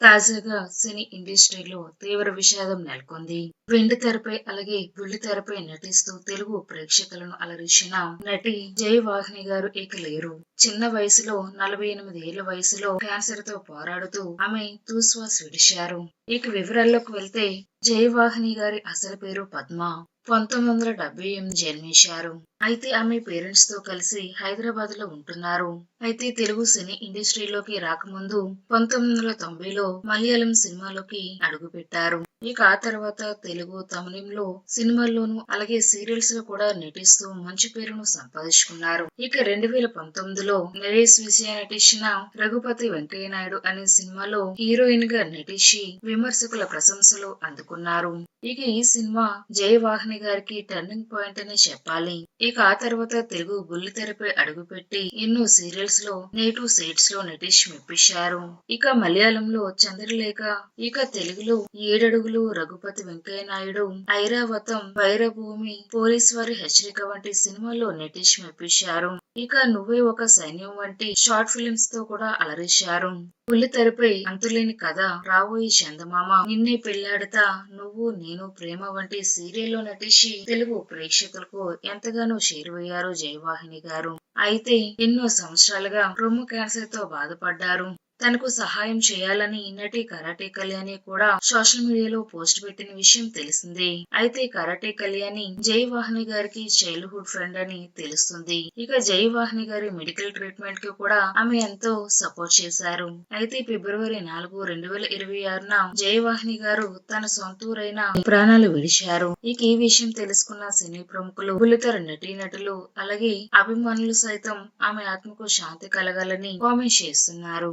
తాజాగా సినీ ఇండస్ట్రీలో తీవ్ర విషాదం నెలకొంది. వెండి తెరపై అలాగే బుల్లి తెరపై నటిస్తూ తెలుగు ప్రేక్షకులను అలరించిన నటి జయవాహిని గారు ఇక లేరు. చిన్న వయసులో నలభై ఎనిమిది ఏళ్ళ వయసులో క్యాన్సర్తో పోరాడుతూ ఆమె తూశ్వాస్ విడిచారు. ఇక వివరాల్లోకి వెళ్తే జయవాహిని గారి అసలు పేరు పద్మ. పంతొమ్మిది వందల డెబ్బై ఎనిమిది జన్మించారు. అయితే ఆమె పేరెంట్స్తో కలిసి హైదరాబాద్లో ఉంటున్నారు. అయితే తెలుగు సినీ ఇండస్ట్రీలోకి రాకముందు పంతొమ్మిది వందల తొంభైలో మలయాళం సినిమాలోకి అడుగు పెట్టారు ఇక ఆ తర్వాత తెలుగు తమిళంలో సినిమాల్లోనూ అలాగే సీరియల్స్లో కూడా నటిస్తూ మంచి పేరును సంపాదించుకున్నారు. ఇక రెండు వేల పంతొమ్మిదిలో నరేష్ విజయ నటించిన రఘుపతి వెంకయ్య నాయుడు అనే సినిమాలో హీరోయిన్గా నటించి విమర్శకుల ప్రశంసలు అందుకున్నారు. ఇక ఈ సినిమా జయవాహిని గారికి టర్నింగ్ పాయింట్ అని చెప్పాలి. ఇక ఆ తర్వాత తెలుగు బుల్లితెరపై అడుగుపెట్టి ఎన్నో సీరియల్స్లో నేటివ్ సీట్స్లో నటించి మెప్పించారు. ఇక మలయాళంలో చంద్రలేఖ ఇక తెలుగులో ఏడడుగులు రఘుపతి వెంకయ్య నాయుడు ఐరావతం వైరభూమి పోలీస్ వారి హెచ్చరిక వంటి సినిమాల్లో నటించి మెప్పించారు. ఇక నువ్వే ఒక సైన్యం వంటి షార్ట్ ఫిలిమ్స్తో కూడా అలరించారు. పులితెరపై అంతులేని కథ రాబోయే చందమామ. నిన్నే పెళ్ళాడతా నువ్వు నేను ప్రేమ వంటి సీరియల్లో నటించి తెలుగు ప్రేక్షకులకు ఎంతగానో చేరువయ్యారు జయవాహిని గారు. అయితే ఎన్నో సంవత్సరాలుగా రొమ్ము క్యాన్సర్తో బాధపడ్డారు. తనకు సహాయం చేయాలని నటి కరాటే కళ్యాణి కూడా సోషల్ మీడియాలో పోస్ట్ పెట్టిన విషయం తెలిసిందే. అయితే కరాటే కళ్యాణి జయవాహిని గారికి చైల్డ్హుడ్ ఫ్రెండ్ అని తెలుస్తుంది. ఇక జయవాహిని గారి మెడికల్ ట్రీట్మెంట్కి కూడా ఆమె ఎంతో సపోర్ట్ చేశారు. అయితే ఫిబ్రవరి నాలుగు రెండు వేల ఇరవై ఆరున జయవాహిని గారు తన సొంతూరైన ప్రాణాలు విడిచారు. ఇక ఈ విషయం తెలుసుకున్న సినీ ప్రముఖులు బుల్లితర నటీ నటులు అలాగే అభిమానులు సైతం ఆమె ఆత్మకు శాంతి కలగాలని కామెంట్ చేస్తున్నారు.